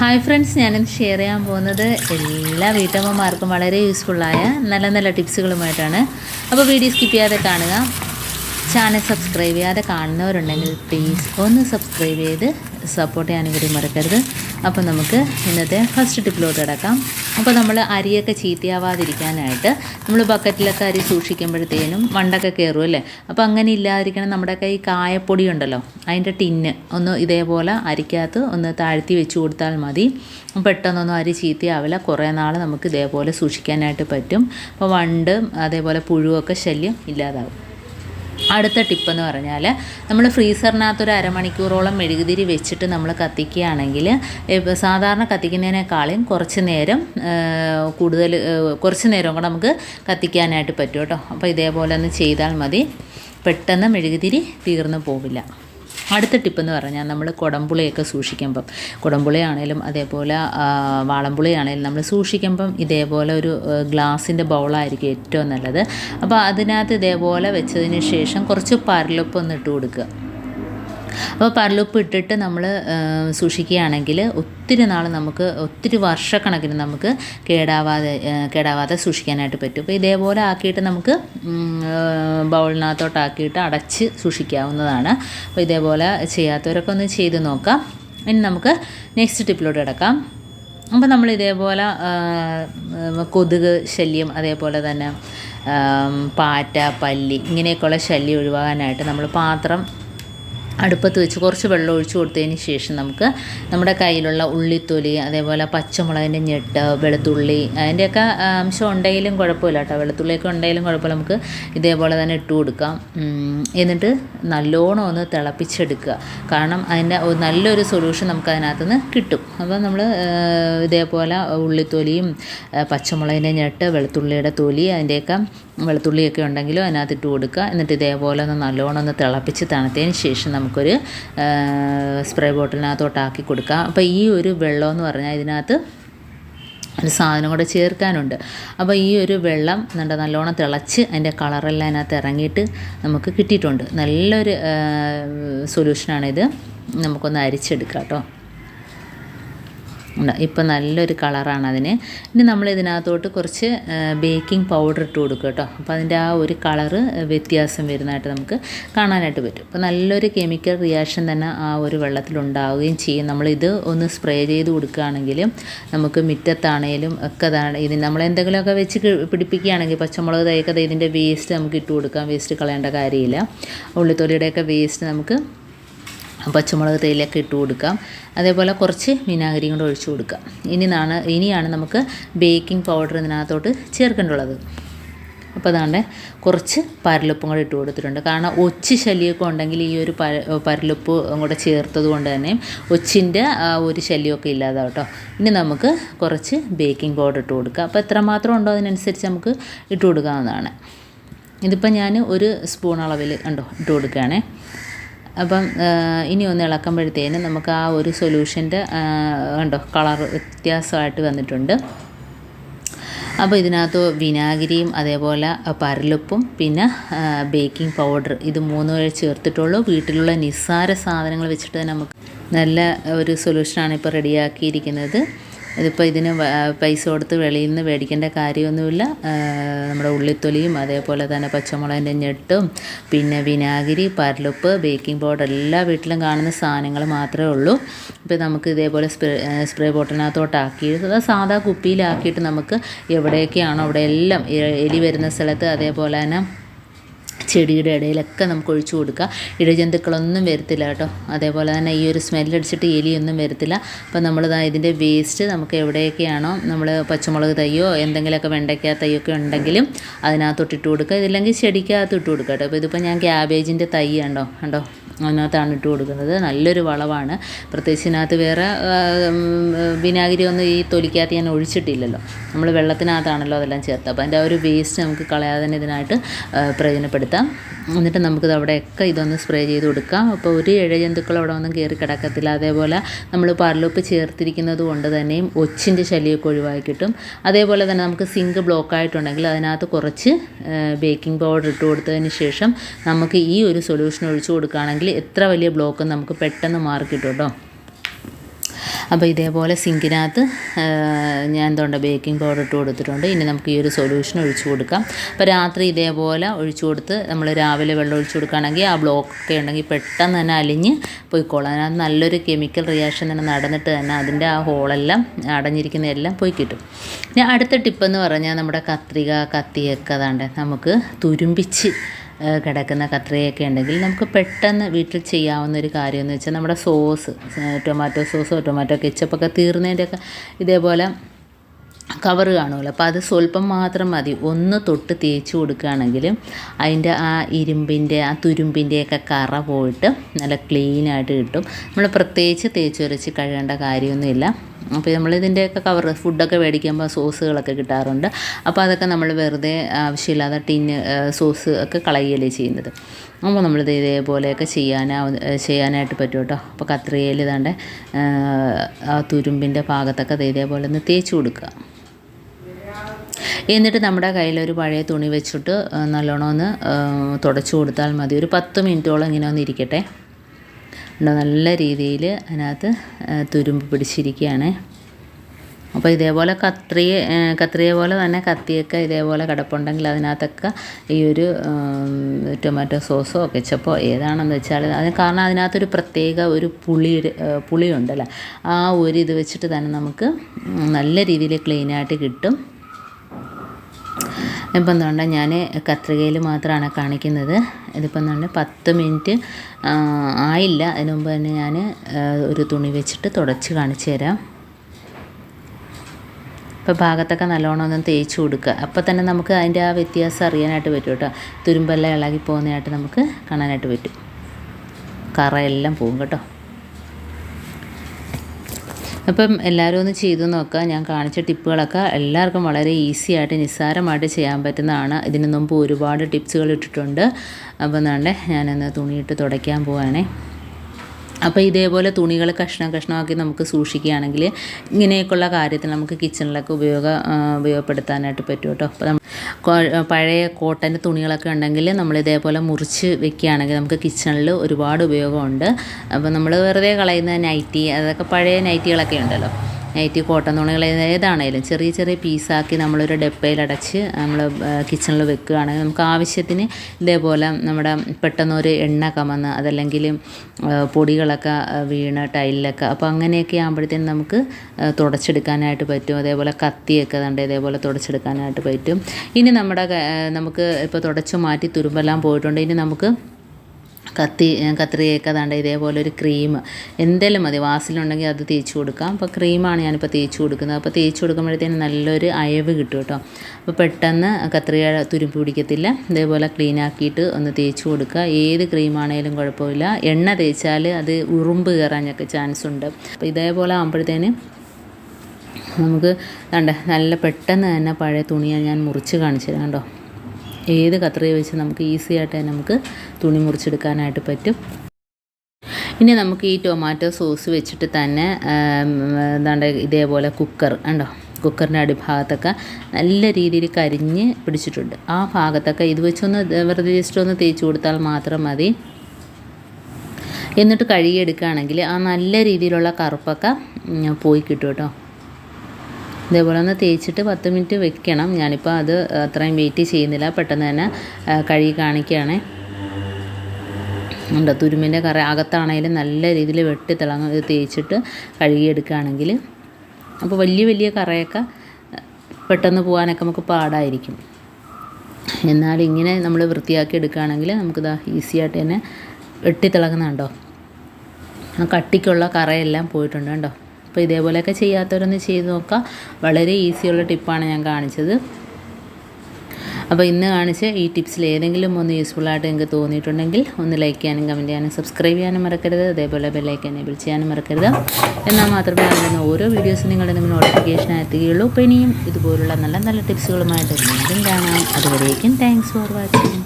Hi friends ഞാനിന്ന് share ചെയ്യാൻ പോകുന്നത് എല്ലാ വീട്ടമ്മമാർക്കും വളരെ യൂസ്ഫുള്ളായ നല്ല നല്ല ടിപ്സുകളുമായിട്ടാണ് അപ്പോൾ വീഡിയോ സ്കിപ്പ് ചെയ്യാതെ കാണുക. ചാനൽ സബ്സ്ക്രൈബ് ചെയ്യാതെ കാണുന്നവരുണ്ടെങ്കിൽ പ്ലീസ് ഒന്ന് സബ്സ്ക്രൈബ് ചെയ്ത് സപ്പോർട്ട് ചെയ്യാനും കൂടി മറക്കരുത്. അപ്പോൾ നമുക്ക് ഇന്നത്തെ ഫസ്റ്റ് ടിപ്പിലോട്ട് കിടക്കാം. അപ്പോൾ നമ്മൾ അരിയൊക്കെ ചീത്തയാവാതിരിക്കാനായിട്ട് നമ്മൾ ബക്കറ്റിലൊക്കെ അരി സൂക്ഷിക്കുമ്പോഴത്തേനും മണ്ടൊക്കെ കയറും അല്ലേ? അപ്പോൾ അങ്ങനെ ഇല്ലാതിരിക്കണം നമ്മുടെ കൈ കായപ്പൊടി ഉണ്ടല്ലോ അതിന്റെ ടിന്ന് ഒന്ന് ഇതേപോലെ അരിക്കകത്ത് ഒന്ന് താഴ്ത്തി വെച്ച് കൊടുത്താൽ മതി. പെട്ടെന്നൊന്നും അരി ചീത്തയാവില്ല. കുറേ നാൾ നമുക്ക് ഇതേപോലെ സൂക്ഷിക്കാനായിട്ട് പറ്റും. അപ്പോൾ വണ്ട് അതേപോലെ പുഴുവൊക്കെ ശല്യം ഇല്ലാതാവും. അടുത്ത ടിപ്പെന്ന് പറഞ്ഞാൽ നമ്മൾ ഫ്രീസറിനകത്ത് ഒരു അരമണിക്കൂറോളം മെഴുകുതിരി വെച്ചിട്ട് നമ്മൾ കത്തിക്കുകയാണെങ്കിൽ സാധാരണ കത്തിക്കുന്നതിനേക്കാളും കുറച്ച് നേരം കൂടുതൽ കുറച്ച് നേരം കൂടെ നമുക്ക് കത്തിക്കാനായിട്ട് പറ്റും കേട്ടോ. അപ്പോൾ ഇതേപോലെ ഒന്ന് ചെയ്താൽ മതി. പെട്ടെന്ന് മെഴുകുതിരി തീർന്നു പോവില്ല. അടുത്ത ടിപ്പെന്ന് പറഞ്ഞാൽ നമ്മൾ കുടംപുളിയൊക്കെ സൂക്ഷിക്കുമ്പം. കുടംപുളിയാണേലും അതേപോലെ വാളംപുളിയാണേലും നമ്മൾ സൂക്ഷിക്കുമ്പം ഇതേപോലെ ഒരു ഗ്ലാസിന്റെ ബൗളായിരിക്കും ഏറ്റവും നല്ലത്. അപ്പോൾ അതിനകത്ത് ഇതേപോലെ വെച്ചതിന് ശേഷം കുറച്ച് പരലൊപ്പം ഒന്ന് ഇട്ട് കൊടുക്കുക. അപ്പോൾ പരലുപ്പ് ഇട്ടിട്ട് നമ്മൾ സൂക്ഷിക്കുകയാണെങ്കിൽ ഒത്തിരി നാൾ നമുക്ക് ഒത്തിരി വർഷക്കണക്കിന് നമുക്ക് കേടാവാതെ കേടാവാതെ സൂക്ഷിക്കാനായിട്ട് പറ്റും. അപ്പോൾ ഇതേപോലെ ആക്കിയിട്ട് നമുക്ക് ബൗളിനകത്തോട്ടാക്കിയിട്ട് അടച്ച് സൂക്ഷിക്കാവുന്നതാണ്. അപ്പോൾ ഇതേപോലെ ചെയ്യാത്തവരൊക്കെ ഒന്ന് ചെയ്ത് നോക്കാം. ഇനി നമുക്ക് നെക്സ്റ്റ് ടിപ്പിലോട്ട് കിടക്കാം. അപ്പോൾ നമ്മൾ ഇതേപോലെ കൊതുക് ശല്യം അതേപോലെ തന്നെ പാറ്റ പല്ലി ഇങ്ങനെയൊക്കെയുള്ള ശല്യം ഒഴിവാകാനായിട്ട് നമ്മൾ പാത്രം അടുപ്പത്ത് വെച്ച് കുറച്ച് വെള്ളം ഒഴിച്ചു കൊടുത്തതിന് ശേഷം നമുക്ക് നമ്മുടെ കയ്യിലുള്ള ഉള്ളിത്തൊലി അതേപോലെ പച്ചമുളകിന്റെ ഞെട്ട് വെളുത്തുള്ളി അതിന്റെയൊക്കെ അംശം ഉണ്ടെങ്കിലും കുഴപ്പമില്ല കേട്ടോ. വെളുത്തുള്ളിയൊക്കെ ഉണ്ടെങ്കിലും കുഴപ്പമില്ല. നമുക്ക് ഇതേപോലെ തന്നെ ഇട്ട് കൊടുക്കാം. എന്നിട്ട് നല്ലോണം ഒന്ന് തിളപ്പിച്ചെടുക്കുക. കാരണം അതിന്റെ നല്ലൊരു സൊല്യൂഷൻ നമുക്ക് അതിനകത്ത് നിന്ന് കിട്ടും അപ്പോൾ നമ്മൾ ഇതേപോലെ ഉള്ളിത്തൊലിയും പച്ചമുളകിന്റെ ഞെട്ട് വെളുത്തുള്ളിയുടെ തൊലി അതിന്റെയൊക്കെ വെളുത്തുള്ളിയൊക്കെ ഉണ്ടെങ്കിലും അതിനകത്ത് ഇട്ട് കൊടുക്കുക. എന്നിട്ട് ഇതേപോലെ ഒന്ന് നല്ലോണം ഒന്ന് തിളപ്പിച്ച് തണുത്തതിന് ശേഷം നമുക്കൊരു സ്പ്രേ ബോട്ടിലിനകത്തോട്ടാക്കി കൊടുക്കുക. അപ്പോൾ ഈ ഒരു വെള്ളമെന്ന് പറഞ്ഞാൽ ഇതിനകത്ത് ഒരു സാധനം കൂടെ ചേർക്കാനുണ്ട്. അപ്പോൾ ഈ ഒരു വെള്ളം എന്താ നല്ലോണം തിളച്ച് അതിന്റെ കളറെല്ലാം അതിനകത്ത് ഇറങ്ങിയിട്ട് നമുക്ക് കിട്ടിയിട്ടുണ്ട്. നല്ലൊരു സൊല്യൂഷനാണിത് നമുക്കൊന്ന് അരിച്ചെടുക്കാം കേട്ടോ. ഉണ്ട്. ഇപ്പം നല്ലൊരു കളറാണ് അതിന്. ഇനി നമ്മൾ ഇതിനകത്തോട്ട് കുറച്ച് ബേക്കിംഗ് പൗഡർ ഇട്ട് കൊടുക്കുക കേട്ടോ. അപ്പോൾ അതിന്റെ ആ ഒരു കളറ് വ്യത്യാസം വരുന്നതായിട്ട് നമുക്ക് കാണാനായിട്ട് പറ്റും. അപ്പോൾ നല്ലൊരു കെമിക്കൽ റിയാക്ഷൻ തന്നെ ആ ഒരു വെള്ളത്തിൽ ഉണ്ടാവുകയും ചെയ്യും. നമ്മളിത് ഒന്ന് സ്പ്രേ ചെയ്ത് കൊടുക്കുകയാണെങ്കിൽ നമുക്ക് മുറ്റത്താണേലും ഒക്കെ നമ്മൾ എന്തെങ്കിലുമൊക്കെ വെച്ച് പിടിപ്പിക്കുകയാണെങ്കിൽ പച്ചമുളക് തൈക്കത് ഇതിന്റെ വേസ്റ്റ് നമുക്ക് ഇട്ട് കൊടുക്കാം. വേസ്റ്റ് കളയേണ്ട കാര്യമില്ല. ഉള്ളിത്തൊലിയുടെയൊക്കെ വേസ്റ്റ് നമുക്ക് പച്ചമുളക് തേയിലൊക്കെ ഇട്ട് കൊടുക്കാം. അതേപോലെ കുറച്ച് വിനാഗിരി കൂടെ ഒഴിച്ചു കൊടുക്കാം. ഇനി നാണ് ഇനിയാണ് നമുക്ക് ബേക്കിംഗ് പൗഡർ ഇതിനകത്തോട്ട് ചേർക്കേണ്ടുള്ളത് അപ്പോൾ അതാണ്ട് കുറച്ച് പരലുപ്പും കൂടെ ഇട്ട് കൊടുത്തിട്ടുണ്ട്. കാരണം ഒച്ചി ശല്യമൊക്കെ ഉണ്ടെങ്കിൽ ഈ ഒരു പര പരലുപ്പ് കൂടെ ചേർത്തത് കൊണ്ട് തന്നെ ഒച്ചിന്റെ ഒരു ശല്യമൊക്കെ ഇല്ലാതെ കേട്ടോ ഇനി നമുക്ക് കുറച്ച് ബേക്കിംഗ് പൗഡർ ഇട്ട് കൊടുക്കുക അപ്പോൾ എത്രമാത്രം ഉണ്ടോ അതിനനുസരിച്ച് നമുക്ക് ഇട്ട് കൊടുക്കാവുന്നതാണ്. ഇതിപ്പോൾ ഞാൻ ഒരു സ്പൂൺ അളവിൽ ഉണ്ടോ ഇട്ട് കൊടുക്കുകയാണേ അപ്പം ഇനി ഒന്ന് ഇളക്കുമ്പോഴത്തേന് നമുക്ക് ആ ഒരു സൊല്യൂഷന്റെ ഉണ്ടോ കളർ വ്യത്യാസമായിട്ട് വന്നിട്ടുണ്ട്. അപ്പോൾ ഇതിനകത്ത് വിനാഗിരിയും അതേപോലെ പരലുപ്പും പിന്നെ ബേക്കിംഗ് പൗഡർ ഇത് മൂന്ന് വരെ ചേർത്തിട്ടുള്ളൂ. വീട്ടിലുള്ള നിസ്സാര സാധനങ്ങൾ വെച്ചിട്ട് നമുക്ക് നല്ല ഒരു സൊല്യൂഷനാണ് ഇപ്പോൾ റെഡിയാക്കിയിരിക്കുന്നത് ഇതിപ്പോൾ ഇതിന് പൈസ കൊടുത്ത് വെളിയിൽ നിന്ന് മേടിക്കേണ്ട കാര്യമൊന്നുമില്ല. നമ്മുടെ ഉള്ളിത്തൊലിയും അതേപോലെ തന്നെ പച്ചമുളകിന്റെ ഞെട്ടും പിന്നെ വിനാഗിരി പരലുപ്പ് ബേക്കിംഗ് പൗഡർ എല്ലാ വീട്ടിലും കാണുന്ന സാധനങ്ങൾ മാത്രമേ ഉള്ളൂ. ഇപ്പോൾ നമുക്ക് ഇതേപോലെ സ്പ്രേ സ്പ്രേ ബോട്ടിനകത്തോട്ടാക്കി അത് സാധാ കുപ്പിയിലാക്കിയിട്ട് നമുക്ക് എവിടെയൊക്കെയാണോ അവിടെ എല്ലാം എലി വരുന്ന സ്ഥലത്ത് അതേപോലെ തന്നെ ചെടിയുടെ ഇടയിലൊക്കെ നമുക്ക് ഒഴിച്ചു കൊടുക്കുക. ഇഴജന്തുക്കളൊന്നും വരത്തില്ല കേട്ടോ. അതേപോലെ തന്നെ ഈ ഒരു സ്മെല്ലടിച്ചിട്ട് എലിയൊന്നും വരത്തില്ല. അപ്പോൾ നമ്മൾ ഇതിന്റെ വേസ്റ്റ് നമുക്ക് എവിടെയൊക്കെയാണോ നമ്മൾ പച്ചമുളക് തയ്യോ എന്തെങ്കിലുമൊക്കെ വെണ്ടയ്ക്ക തയ്യൊക്കെ ഉണ്ടെങ്കിലും അതിനകത്തോട്ട് ഇട്ട് കൊടുക്കുക. ഇതില്ലെങ്കിൽ ചെടിക്കകത്ത് ഇട്ട് കൊടുക്കുക കേട്ടോ. അപ്പോൾ ഇതിപ്പോൾ ഞാൻ ക്യാബേജിന്റെ തൈ ഉണ്ടോ കണ്ടോ? അതിനകത്താണ് ഇട്ട് കൊടുക്കുന്നത്. നല്ലൊരു വളമാണ് പ്രത്യേകിച്ച് ഇതിനകത്ത് വേറെ വിനാഗിരി ഒന്നും ഈ തൊലിക്കകത്ത് ഞാൻ ഒഴിച്ചിട്ടില്ലല്ലോ. നമ്മൾ വെള്ളത്തിനകത്താണല്ലോ അതെല്ലാം ചേർത്ത്. അപ്പോൾ അതിന്റെ ആ ഒരു വേസ്റ്റ് നമുക്ക് കളയാതെ തന്നെ ഇതിനായിട്ട് പ്രയോജനപ്പെടുത്താം. എന്നിട്ട് നമുക്കിത് അവിടെയൊക്കെ ഇതൊന്ന് സ്പ്രേ ചെയ്ത് കൊടുക്കാം. അപ്പോൾ ഒരു ഇഴജന്തുക്കൾ അവിടെ ഒന്നും കയറി കിടക്കത്തില്ല. അതേപോലെ നമ്മൾ പരലുപ്പ് ചേർത്തിരിക്കുന്നത് കൊണ്ട് തന്നെയും ഒച്ചിന്റെ ശല്യമൊക്കെ ഒഴിവാക്കി കിട്ടും. അതേപോലെ തന്നെ നമുക്ക് സിങ്ക് ബ്ലോക്ക് ആയിട്ടുണ്ടെങ്കിൽ അതിനകത്ത് കുറച്ച് ബേക്കിംഗ് പൗഡർ ഇട്ട് കൊടുത്തതിന് ശേഷം നമുക്ക് ഈ ഒരു സൊല്യൂഷൻ ഒഴിച്ചു കൊടുക്കുകയാണെങ്കിൽ എത്ര വലിയ ബ്ലോക്കും നമുക്ക് പെട്ടെന്ന് മാറി കിട്ടും കേട്ടോ. അപ്പോൾ ഇതേപോലെ സിങ്കിനകത്ത് ഞാൻ എന്തുകൊണ്ട് ബേക്കിംഗ് പൗഡർ ഇട്ട് കൊടുത്തിട്ടുണ്ട്. ഇനി നമുക്ക് ഈ ഒരു സൊല്യൂഷൻ ഒഴിച്ചു കൊടുക്കാം. അപ്പോൾ രാത്രി ഇതേപോലെ ഒഴിച്ചു കൊടുത്ത് നമ്മൾ രാവിലെ വെള്ളം ഒഴിച്ചു കൊടുക്കുകയാണെങ്കിൽ ആ ബ്ലോക്ക് ഒക്കെ ഉണ്ടെങ്കിൽ പെട്ടെന്ന് തന്നെ അലിഞ്ഞ് പോയിക്കോളും. അതിനകത്ത് നല്ലൊരു കെമിക്കൽ റിയാക്ഷൻ തന്നെ നടന്നിട്ട് തന്നെ അതിന്റെ ആ ഹോളെല്ലാം അടഞ്ഞിരിക്കുന്ന എല്ലാം പോയി കിട്ടും. ഞാൻ അടുത്ത ടിപ്പെന്ന് പറഞ്ഞാൽ നമ്മുടെ കത്രിക കത്തിയൊക്കെ അതാണ്ട് നമുക്ക് തുരുമ്പിച്ച് കിടക്കുന്ന കത്രികയൊക്കെ ഉണ്ടെങ്കിൽ നമുക്ക് പെട്ടെന്ന് വീട്ടിൽ ചെയ്യാവുന്ന ഒരു കാര്യം എന്ന് വെച്ചാൽ നമ്മുടെ സോസ് ടൊമാറ്റോ സോസോ ടൊമാറ്റോ കെച്ചപ്പൊക്കെ തീർന്നതിന്റെയൊക്കെ ഇതേപോലെ കവർ കാണുമല്ലോ. അപ്പോൾ അത് സ്വല്പം മാത്രം മതി. ഒന്ന് തൊട്ട് തേച്ച് കൊടുക്കുകയാണെങ്കിൽ അതിന്റെ ആ ഇരുമ്പിന്റെ ആ തുരുമ്പിന്റെയൊക്കെ കറ പോയിട്ട് നല്ല ക്ലീനായിട്ട് കിട്ടും. നമ്മൾ പ്രത്യേകിച്ച് തേച്ച് ഉരച്ച് കഴുകേണ്ട കാര്യമൊന്നുമില്ല. അപ്പോൾ നമ്മൾ ഇതിന്റെയൊക്കെ കവർ ഫുഡൊക്കെ മേടിക്കുമ്പോൾ സോസുകളൊക്കെ കിട്ടാറുണ്ട്. അപ്പോൾ അതൊക്കെ നമ്മൾ വെറുതെ ആവശ്യമില്ലാതെ ടിന്ന് സോസ് ഒക്കെ കളയുകയല്ലേ ചെയ്യുന്നത്. അപ്പോൾ നമ്മൾ നമ്മളിത് ഇതേപോലെയൊക്കെ ചെയ്യാനാ ചെയ്യാനായിട്ട് പറ്റും കേട്ടോ അപ്പോൾ കത്രികയിൽ ഇതാണ്ട് ആ തുരുമ്പിന്റെ ഭാഗത്തൊക്കെ അത് ഇതേപോലെ ഒന്ന് തേച്ച് കൊടുക്കുക. എന്നിട്ട് നമ്മുടെ കയ്യിൽ ഒരു പഴയ തുണി വെച്ചിട്ട് നല്ലോണം ഒന്ന് തുടച്ചു കൊടുത്താൽ മതി. ഒരു പത്ത് മിനിറ്റോളം ഇങ്ങനെ ഒന്ന് ഇരിക്കട്ടെ. നല്ല രീതിയിൽ അതിനകത്ത് തുരുമ്പ് പിടിച്ചിരിക്കുകയാണ്. അപ്പോൾ ഇതേപോലെ കത്രിയ കത്രിയ പോലെ തന്നെ കത്തിയൊക്കെ ഇതേപോലെ കിടപ്പുണ്ടെങ്കിൽ അതിനകത്തൊക്കെ ഈ ഒരു ടൊമാറ്റോ സോസോ കെച്ചപ്പോ ഏതാണെന്ന് വെച്ചാൽ അതിന് കാരണം അതിനകത്തൊരു പ്രത്യേക ഒരു പുളി പുളിയുണ്ടല്ലോ? ആ ഒരു ഇത് വെച്ചിട്ട് തന്നെ നമുക്ക് നല്ല രീതിയിൽ ക്ലീനായിട്ട് കിട്ടും. ഇപ്പം എന്തുകൊണ്ട് ഞാൻ കത്രികയിൽ മാത്രമാണ് കാണിക്കുന്നത്. ഇതിപ്പം എന്തുകൊണ്ട് പത്ത് മിനിറ്റ് ആയില്ല. അതിന് മുമ്പ് തന്നെ ഞാൻ ഒരു തുണി വെച്ചിട്ട് തുടച്ച് കാണിച്ചു തരാം. ഇപ്പോൾ ഭാഗത്തൊക്കെ നല്ലോണം ഒന്ന് തേച്ച് കൊടുക്കുക. അപ്പോൾ തന്നെ നമുക്ക് അതിന്റെ ആ വ്യത്യാസം അറിയാനായിട്ട് പറ്റും കേട്ടോ. തുരുമ്പെല്ലാം ഇളകി പോകുന്നതായിട്ട് നമുക്ക് കാണാനായിട്ട് പറ്റും. കറയെല്ലാം പോകും കേട്ടോ. അപ്പം എല്ലാവരും ഒന്ന് ചെയ്തു നോക്കുക. ഞാൻ കാണിച്ച ടിപ്പുകളൊക്കെ എല്ലാവർക്കും വളരെ ഈസി ആയിട്ട് നിസ്സാരമായിട്ട് ചെയ്യാൻ പറ്റുന്നതാണ്. ഇതിന് മുമ്പ് ഒരുപാട് ടിപ്സുകൾ ഇട്ടിട്ടുണ്ട്. അപ്പോൾ എന്നാണ്ടേ ഞാനൊന്ന് തുണിയിട്ട് തുടയ്ക്കാൻ പോവുകയാണേ അപ്പോൾ ഇതേപോലെ തുണികൾ കഷ്ണം കഷ്ണമാക്കി നമുക്ക് സൂക്ഷിക്കുകയാണെങ്കിൽ ഇങ്ങനെയൊക്കെയുള്ള കാര്യത്തിൽ നമുക്ക് കിച്ചണിലൊക്കെ ഉപയോഗ ഉപയോഗപ്പെടുത്താനായിട്ട് പറ്റും കേട്ടോ. അപ്പോൾ പഴയ കോട്ടന്റെ തുണികളൊക്കെ ഉണ്ടെങ്കിൽ നമ്മൾ ഇതേപോലെ മുറിച്ച് വെക്കുകയാണെങ്കിൽ നമുക്ക് കിച്ചണിൽ ഒരുപാട് ഉപയോഗമുണ്ട്. അപ്പോൾ നമ്മൾ വെറുതെ കളയുന്ന നൈറ്റി അതൊക്കെ പഴയ നൈറ്റികളൊക്കെ ഉണ്ടല്ലോ. നൈറ്റി കോട്ടൺ തുണികൾ ഏതാണേലും ചെറിയ ചെറിയ പീസാക്കി നമ്മളൊരു ഡപ്പയിലടച്ച് നമ്മൾ കിച്ചണിൽ വെക്കുകയാണെങ്കിൽ നമുക്ക് ആവശ്യത്തിന് ഇതേപോലെ നമ്മുടെ പെട്ടെന്നൊരു എണ്ണ കമന്ന് അതല്ലെങ്കിൽ പൊടികളൊക്കെ വീണ് ടൈലിലൊക്കെ. അപ്പോൾ അങ്ങനെയൊക്കെ ആകുമ്പോഴത്തേനും നമുക്ക് തുടച്ചെടുക്കാനായിട്ട് പറ്റും. അതേപോലെ കത്തിയൊക്കെ കണ്ട് ഇതേപോലെ തുടച്ചെടുക്കാനായിട്ട് പറ്റും. ഇനി നമ്മുടെ നമുക്ക് ഇപ്പോൾ തുടച്ച് മാറ്റി തുരുമ്പെല്ലാം പോയിട്ടുണ്ട്. ഇനി നമുക്ക് കത്തി കത്രികയൊക്കെ ദാണ്ട് ഇതേപോലെ ഒരു ക്രീം എന്തെങ്കിലും മതി. വാസിലുണ്ടെങ്കിൽ അത് തേച്ച് കൊടുക്കാം. അപ്പോൾ ക്രീമാണ് ഞാനിപ്പോൾ തേച്ച് കൊടുക്കുന്നത്. അപ്പോൾ തേച്ച് കൊടുക്കുമ്പോഴത്തേനും നല്ലൊരു അയവ് കിട്ടും കേട്ടോ. അപ്പോൾ പെട്ടെന്ന് കത്രിക തുരുമ്പ് പിടിക്കത്തില്ല. ഇതേപോലെ ക്ലീൻ ആക്കിയിട്ട് ഒന്ന് തേച്ച് കൊടുക്കുക. ഏത് ക്രീമാണേലും കുഴപ്പമില്ല. എണ്ണ തേച്ചാൽ അത് ഉറുമ്പ് കയറാനൊക്കെ ചാൻസ് ഉണ്ട്. അപ്പോൾ ഇതേപോലെ ആകുമ്പോഴത്തേന് നമുക്ക് കണ്ടേ നല്ല പെട്ടെന്ന് തന്നെ പഴയ തുണിയാണ് ഞാൻ മുറിച്ച് കാണിച്ചത് കണ്ടോ ഏത് കത്രിക വെച്ച് നമുക്ക് ഈസി ആയിട്ട് നമുക്ക് തുണി മുറിച്ചെടുക്കാനായിട്ട് പറ്റും. ഇനി നമുക്ക് ഈ ടൊമാറ്റോ സോസ് വെച്ചിട്ട് തന്നെ എന്താണ് എന്താണ്ട് ഇതേപോലെ കുക്കർ ഉണ്ടോ കുക്കറിന്റെ അടിഭാഗത്തൊക്കെ നല്ല രീതിയിൽ കരിഞ്ഞ് പിടിച്ചിട്ടുണ്ട്. ആ ഭാഗത്തൊക്കെ ഇത് വെച്ചൊന്ന് വെറുതെ ജസ്റ്റ് ഒന്ന് തേച്ച് കൊടുത്താൽ മാത്രം മതി. എന്നിട്ട് കഴുകിയെടുക്കുകയാണെങ്കിൽ ആ നല്ല രീതിയിലുള്ള കറുപ്പൊക്കെ പോയി കിട്ടും കേട്ടോ. ഇതേപോലെ ഒന്ന് തേച്ചിട്ട് പത്ത് മിനിറ്റ് വെക്കണം. ഞാനിപ്പോൾ അത് അത്രയും വെയിറ്റ് ചെയ്യുന്നില്ല. പെട്ടെന്ന് തന്നെ കഴുകി കാണിക്കുകയാണ്. ഉണ്ട്? തുരുമ്പിന്റെ കറ അകത്താണെങ്കിലും നല്ല രീതിയിൽ വെട്ടി തിളങ്ങ തേച്ചിട്ട് കഴുകിയെടുക്കുകയാണെങ്കിൽ അപ്പോൾ വലിയ വലിയ കറയൊക്കെ പെട്ടെന്ന് പോകാനൊക്കെ നമുക്ക് പാടായിരിക്കും. എന്നാൽ ഇങ്ങനെ നമ്മൾ വൃത്തിയാക്കി എടുക്കുകയാണെങ്കിൽ നമുക്കിതാ ഈസി ആയിട്ട് തന്നെ വെട്ടിത്തിളങ്ങുന്നുണ്ടോ ആ കട്ടിക്കുള്ള കറയെല്ലാം പോയിട്ടുണ്ട് കേട്ടോ അപ്പോൾ ഇതേപോലെയൊക്കെ ചെയ്യാത്തവരൊന്ന് ചെയ്ത് നോക്കുക വളരെ ഈസിയുള്ള ടിപ്പാണ് ഞാൻ കാണിച്ചത്. അപ്പോൾ ഇന്ന് കാണിച്ച ഈ ടിപ്സിൽ ഏതെങ്കിലും ഒന്ന് യൂസ്ഫുള്ളായിട്ട് നിങ്ങൾക്ക് തോന്നിയിട്ടുണ്ടെങ്കിൽ ഒന്ന് ലൈക്ക് ചെയ്യാനും കമന്റ് ചെയ്യാനും സബ്സ്ക്രൈബ് ചെയ്യാനും മറക്കരുത്. അതേപോലെ ബെല്ലൈക്കൻ എനേബിൾ ചെയ്യാനും മറക്കരുത്. എന്നാൽ മാത്രമേ അതിന്റെ ഓരോ വീഡിയോസും നിങ്ങളുടെ നിങ്ങൾ നോട്ടിഫിക്കേഷൻ എത്തുകയുള്ളൂ. അപ്പോൾ ഇനിയും ഇതുപോലുള്ള നല്ല നല്ല ടിപ്സുകളുമായിട്ട് വീണ്ടും കാണാം. അതുവരേക്കും താങ്ക്സ് ഫോർ വാച്ചിങ്